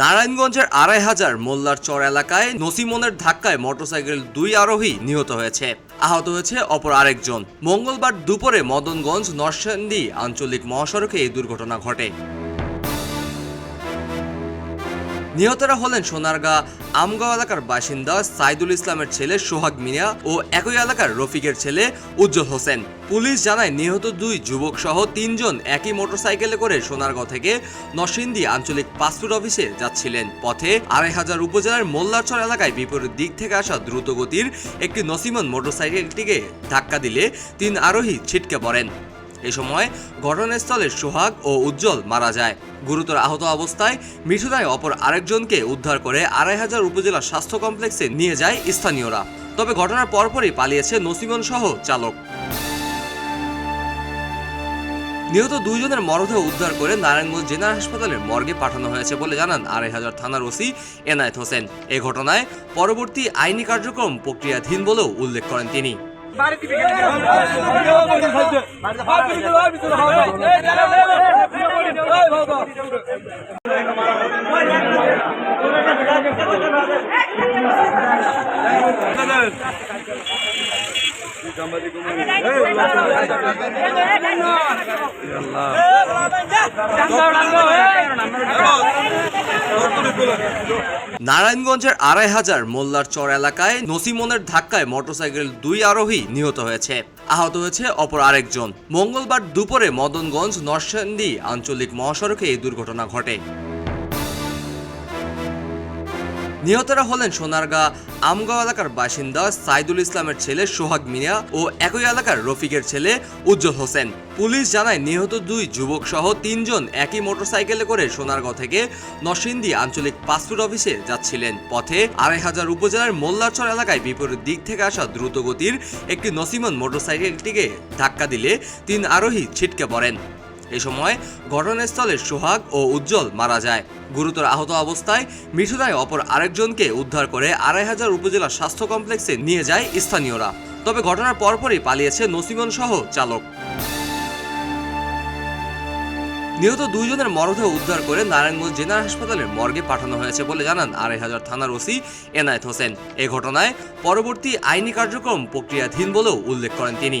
নারায়ণগঞ্জের আড়াই হাজার মোল্লার চর এলাকায় নসিমনের ধাক্কায় মোটরসাইকেল দুই আরোহী নিহত হয়েছে। আহত হয়েছে অপর আরেকজন। মঙ্গলবার দুপুরে মদনগঞ্জ নরসেন্দি আঞ্চলিক মহাসড়কে এই দুর্ঘটনা ঘটে। নিহতরা হলেন সোনারগাঁ, আমগাঁও এলাকার বাসিন্দা সাইদুল ইসলামের ছেলে সোহাগ মিয়া ও একই এলাকার রফিকের ছেলে উজ্জ্বল হোসেন। পুলিশ জানায়, নিহত দুই যুবক সহ তিনজন একই মোটরসাইকেলে করে সোনারগাঁও থেকে নরসিংদী আঞ্চলিক পাসপোর্ট অফিসে যাচ্ছিলেন। পথে আড়াই হাজার উপজেলার মোল্লারচর এলাকায় বিপরীত দিক থেকে আসা দ্রুতগতির একটি নসিমন মোটরসাইকেলটিকে ধাক্কা দিলে তিন আরোহী ছিটকে পড়েন। এ সময় ঘটনাস্থলে সোহাগ ও উজ্জ্বল মারা যায়। গুরুতর আহত অবস্থায় মৃত্যুদায় অপর আরেকজনকে উদ্ধার করে আড়াই হাজার উপজেলা স্বাস্থ্য কমপ্লেক্সে নিয়ে যায় স্থানীয়রা। তবে ঘটনার পরপরই পালিয়েছে নসিমন সহ চালক। নিহত দুইজনের মরদেহ উদ্ধার করে নারায়ণগঞ্জ জেনারেল হাসপাতালের মর্গে পাঠানো হয়েছে বলে জানান আড়াই হাজার থানার ওসি এনায়েত হোসেন। এ ঘটনায় পরবর্তী আইনি কার্যক্রম প্রক্রিয়াধীন বলেও উল্লেখ করেন তিনি। আল্লাহ নারায়ণগঞ্জের আড়াই হাজার মোল্লার চর এলাকায় নসিমনের ধাক্কায় মোটরসাইকেল দুই আরোহী নিহত হয়েছে। আহত হয়েছে অপর আরেকজন। মঙ্গলবার দুপুরে মদনগঞ্জ নরসেন্দি আঞ্চলিক মহাসড়কে এই দুর্ঘটনা ঘটে। নিহতরা হলেন সোনারগাঁ, আমগাঁও এলাকার বাসিন্দা সাইদুল ইসলামের ছেলে সোহাগ মিয়া ও একই এলাকার রফিকের ছেলে উজ্জ্বল হোসেন। পুলিশ জানায়, নিহত দুই যুবক সহ তিনজন একই মোটরসাইকেলে করে সোনারগাঁও থেকে নরসিংদী আঞ্চলিক পাসপোর্ট অফিসে যাচ্ছিলেন। পথে আড়াই হাজার উপজেলার মোল্লারচর এলাকায় বিপরীত দিক থেকে আসা দ্রুতগতির একটি নসিমন মোটরসাইকেলটিকে ধাক্কা দিলে তিন আরোহী ছিটকে পড়েন। এ সময় ঘটনাস্থলে সোহাগ ও উজ্জ্বল মারা যায়। গুরুতর আহত অবস্থায় মৃত্যুদায় অপর আরেকজনকে উদ্ধার করে আড়াই হাজার উপজেলা স্বাস্থ্য কমপ্লেক্সে নিয়ে যায় স্থানীয়রা। তবে ঘটনার পরপরই পালিয়েছে নসিমন সহ চালক। নিহত দুইজনের মরদেহ উদ্ধার করে নারায়ণগঞ্জ জেনারেল হাসপাতালের মর্গে পাঠানো হয়েছে বলে জানান আড়াই হাজার থানার ওসি এনায়েত হোসেন। এ ঘটনায় পরবর্তী আইনি কার্যক্রম প্রক্রিয়াধীন বলেও উল্লেখ করেন তিনি।